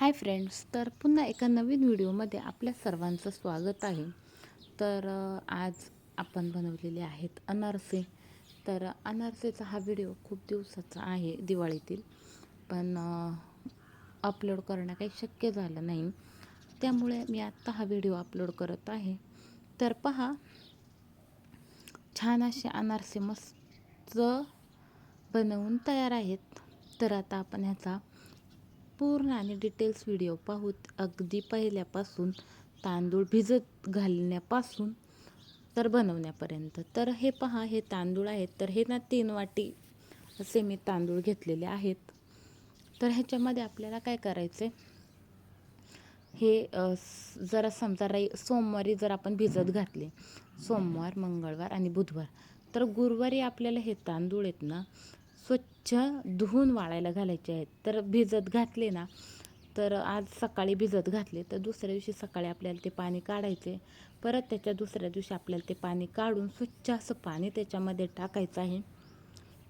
Hi friends तर पुन्हा एका नवीन व्हिडिओमध्ये आपल्या सर्वांचं स्वागत आहे. तर आज आपण बनवलेले आहेत अनारसे. तर अनारसेचा हा व्हिडिओ खूप दिवसाचा आहे दिवाळीतील. पण अपलोड करणं काही शक्य झालं नाही. त्यामुळे मी आत्ता हा व्हिडिओ अपलोड करत आहे. तर पहा छान असे अनारसे मस्त बनवून तयार आहेत. तर आता आपण ह्याचा पूर्ण आणि डिटेल्स व्हिडिओ पाहूत अगदी पहिल्यापासून तांदूळ भिजत घालण्यापासून तर बनवण्यापर्यंत. तर हे पहा हे तांदूळ आहेत. तर हे ना तीन वाटी असे मी तांदूळ घेतलेले आहेत. तर ह्याच्यामध्ये आपल्याला काय करायचं आहे हे जरा समजा राई सोमवारी जर आपण भिजत घातले सोमवार मंगळवार आणि बुधवार तर गुरुवारी आपल्याला हे तांदूळ आहेत ना स्वच्छ धुवून वाळायला घालायचे आहेत. तर भिजत घातले ना तर आज सकाळी भिजत घातले तर दुसऱ्या दिवशी सकाळी आपल्याला ते पाणी काढायचे. परत त्याच्या दुसऱ्या दिवशी आपल्याला ते पाणी काढून स्वच्छ असं पाणी त्याच्यामध्ये टाकायचं आहे.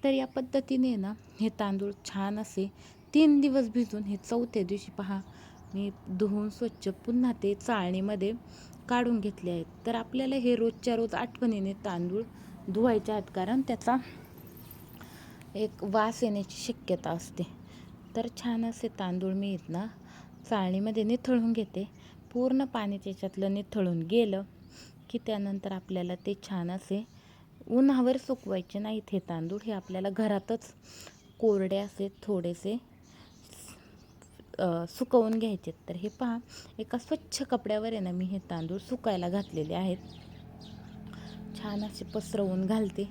तर या पद्धतीने ना हे तांदूळ छान असे तीन दिवस भिजून हे चौथ्या दिवशी पहा मी धुवून स्वच्छ पुन्हा ते चाळणीमध्ये काढून घेतले आहेत. तर आपल्याला हे रोजच्या रोज आठवणीने तांदूळ धुवायचे आहेत कारण त्याचा एक वास येण्याची शक्यता असते. तर छान असे तांदूळ मी इथनं चाळणीमध्ये निथळून घेते. पूर्ण पाणी त्याच्यातलं निथळून गेलं की त्यानंतर आपल्याला ते छान असे उन्हावर सुकवायचे नाहीत हे तांदूळ. हे आपल्याला घरातच कोरडे असे थोडेसे सुकवून घ्यायचे तर हे पहा एका स्वच्छ कपड्यावर आहे ना मी हे तांदूळ सुकायला घातलेले आहेत. छान असे पसरवून घालते.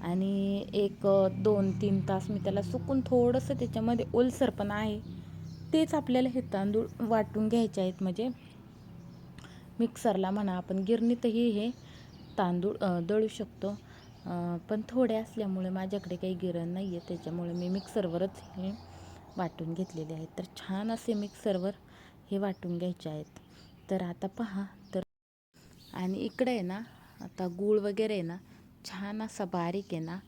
आणि एक दोन तीन तास मी त्याला सुकून थोडंसं त्याच्यामध्ये ओलसरपणा आहे. तेच आपल्याला हे तांदूळ वाटून घ्यायचे आहेत. म्हणजे मिक्सरला म्हणा आपण गिरणीतही हे तांदूळ दळू शकतो. पण थोडे असल्यामुळे माझ्याकडे काही गिरण नाही आहे त्याच्यामुळे मी मिक्सरवरच हे वाटून घेतलेले आहेत. तर छान असे मिक्सरवर हे वाटून घ्यायचे आहेत. तर आता पहा. तर आणि इकडे आहे ना आता गूळ वगैरे आहे ना छान असा बारीक आहे ना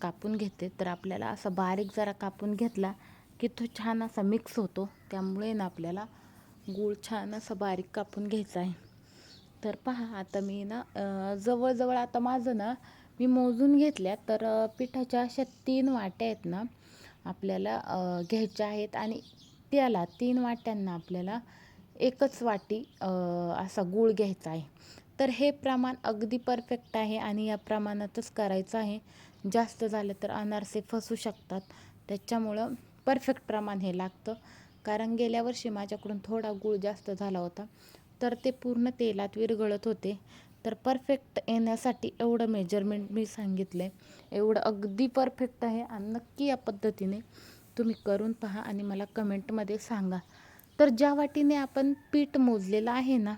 कापून घेते. तर आपल्याला असा बारीक जरा कापून घेतला की तो छान असा मिक्स होतो. त्यामुळे ना आपल्याला गूळ छान असा बारीक कापून घ्यायचा आहे. तर पहा आता मी ना जवळजवळ आता माझं ना मी मोजून घेतल्या तर पिठाच्या अशा तीन वाट्या आहेत ना आपल्याला घ्यायच्या आहेत. आणि त्याला तीन वाट्यांना आपल्याला एकच वाटी असा गूळ घ्यायचा आहे. तर हे प्रमाण अगदी परफेक्ट आहे आणि या प्रमाणातच करायचं आहे. जास्त झालं तर अनारसे फसू शकतात. त्याच्यामुळं परफेक्ट प्रमाण हे लागतं. कारण गेल्या वर्षी माझ्याकडून थोडा गूळ जास्त झाला होता. तर ते पूर्ण तेलात विरघळत होते. तर परफेक्ट येण्यासाठी एवढं मेजरमेंट मी सांगितलं आहे एवढं अगदी परफेक्ट आहे आणि नक्की या पद्धतीने तुम्ही करून पहा आणि मला कमेंटमध्ये सांगा. तर ज्या वाटीने आपण पीठ मोजलेलं आहे ना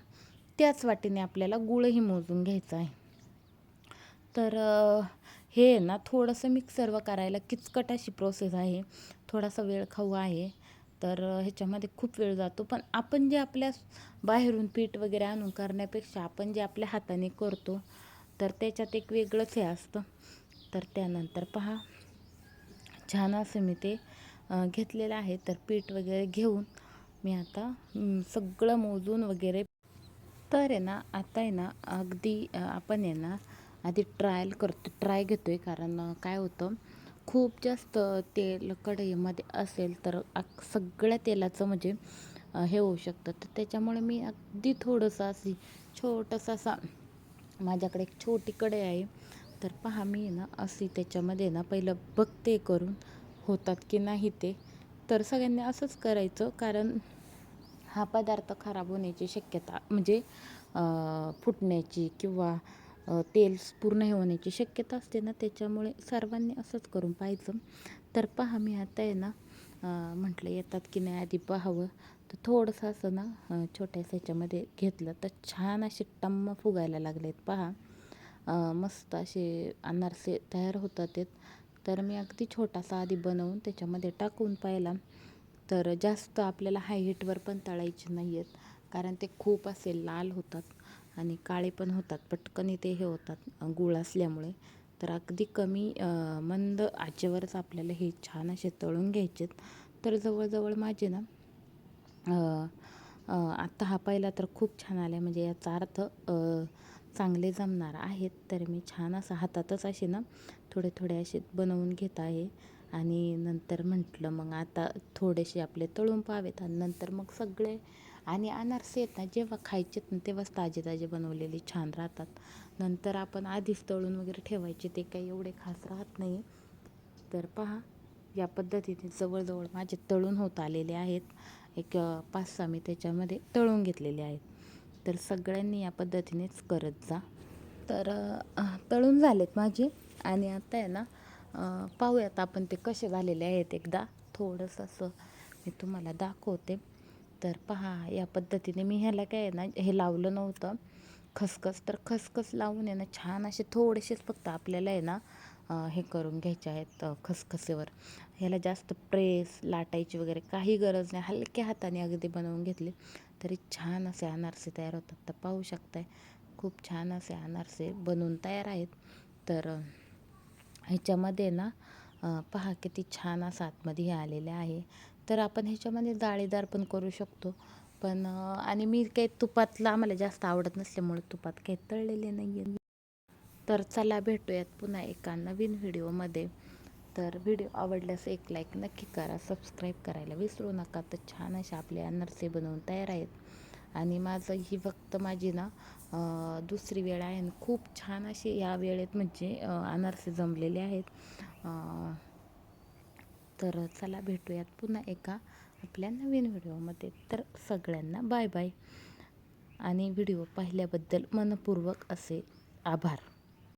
त्याच वाटीने आपल्याला गुळही मोजून घ्यायचा आहे. तर हे आहे ना थोडंसं मिक्सरवर करायला किचकट अशी प्रोसेस आहे. थोडासा वेळ खाऊ आहे. तर ह्याच्यामध्ये खूप वेळ जातो. पण आपण जे आपल्या बाहेरून पीठ वगैरे आणून करण्यापेक्षा आपण जे आपल्या हाताने करतो तर त्याच्यात एक वेगळंच हे असतं. तर त्यानंतर पहा. छान असं मी ते घेतलेलं आहे. तर पीठ वगैरे घेऊन मी आता सगळं मोजून वगैरे तर आहे ना आता आहे ना अगदी आपण आहे ना आधी ट्रायल करतो ट्राय घेतो आहे कारण काय होतं खूप जास्त तेल कढईमध्ये असेल तर सगळ्या तेलाचं म्हणजे हे होऊ शकतं. तर त्याच्यामुळे मी अगदी थोडंसं अशी छोटंसं असा माझ्याकडे एक छोटी कढई आहे. तर पहा मी ना अशी त्याच्यामध्ये ना पहिलं बघते करून होतात की नाही ते. तर सगळ्यांनी असंच करायचं. कारण हा पदार्थ खराब होण्याची शक्यता म्हणजे फुटण्याची किंवा तेल पूर्ण हे होण्याची शक्यता असते ना त्याच्यामुळे सर्वांनी असंच करून पाहायचं. तर पहा मी आता आहे ना म्हटलं येतात की नाही आधी पाहावं. तर थोडंसं असं ना छोट्याशा ह्याच्यामध्ये घेतलं तर छान असे टम्म फुगायला लागले आहेत पहा मस्त असे अनारसे तयार होतात आहेत. तर मी अगदी छोटासा आधी बनवून त्याच्यामध्ये टाकून पाहिला. तर जास्त आपल्याला हाय हीटवर पण तळायचे नाही आहेत कारण ते खूप असे लाल होतात आणि काळे पण होतात. पटकन ते हे होतात गूळ असल्यामुळे. तर अगदी कमी मंद आचेवरच आपल्याला हे छान असे तळून घ्यायचेत. तर जवळजवळ माझे ना आत्ता हा पहिला तर खूप छान आला आहे म्हणजे याचा अर्थ चांगले जमणार आहेत. तर मी छान असं हातातच असे ना थोडे थोडे असे बनवून घेत आहे. आणि नंतर म्हटलं मग आता थोडेसे आपले तळून पाहावेत आणि नंतर मग सगळे आणि अनारसे आहेत ना जेव्हा खायचेत ना तेव्हाच ताजे ताजे बनवलेले छान राहतात. नंतर आपण आधीच तळून वगैरे ठेवायचे ते काही एवढे खास राहत नाही. तर पहा या पद्धतीने जवळजवळ माझे तळून होत आलेले आहेत. एक पाच सहा मी त्याच्यामध्ये तळून घेतलेले आहेत. तर सगळ्यांनी या पद्धतीनेच करत जा. तर तळून झालेत माझे आणि आता आहे ना पाहूयात आपण ते कसे झालेले आहेत एकदा. थोडंसं असं मी तुम्हाला दाखवते. तर पहा या पद्धतीने मी ह्याला काय आहे ना हे लावलं नव्हतं. खसखस तर खसखस लावून आहे ना छान असे थोडेसेच फक्त आपल्याला आहे ना हे करून घ्यायचे आहेत खसखसेवर. ह्याला जास्त प्रेस लाटायची वगैरे काही गरज नाही. हलक्या हाताने अगदी बनवून घेतले तरी छान असे अनारसे तयार होतात. तर पाहू शकताय खूप छान असे अनारसे बनवून तयार आहेत. तर ह्याच्यामध्ये ना पहा किती छान असं आतमध्ये हे आलेले आहे. तर आपण ह्याच्यामध्ये जाळीदार पण करू शकतो. पण आणि मी काही तुपातलं आम्हाला जास्त आवडत नसल्यामुळे तुपात काही तळलेले नाही आहे तर चला भेटूयात पुन्हा एका नवीन व्हिडिओमध्ये. तर व्हिडिओ आवडल्यास एक लाईक नक्की करा सबस्क्राईब करायला विसरू नका. तर छान असे आपले नर्से बनवून तयार आहेत. आणि माझं ही फक्त माझी ना दुसरी वेळ आहे आणि खूप छान असे या वेळेत म्हणजे अनारसे जमलेले आहेत. तर चला भेटूयात पुन्हा एका आपल्या नवीन व्हिडिओमध्ये. तर सगळ्यांना बाय बाय. आणि व्हिडिओ पाहिल्याबद्दल मनपूर्वक असे आभार.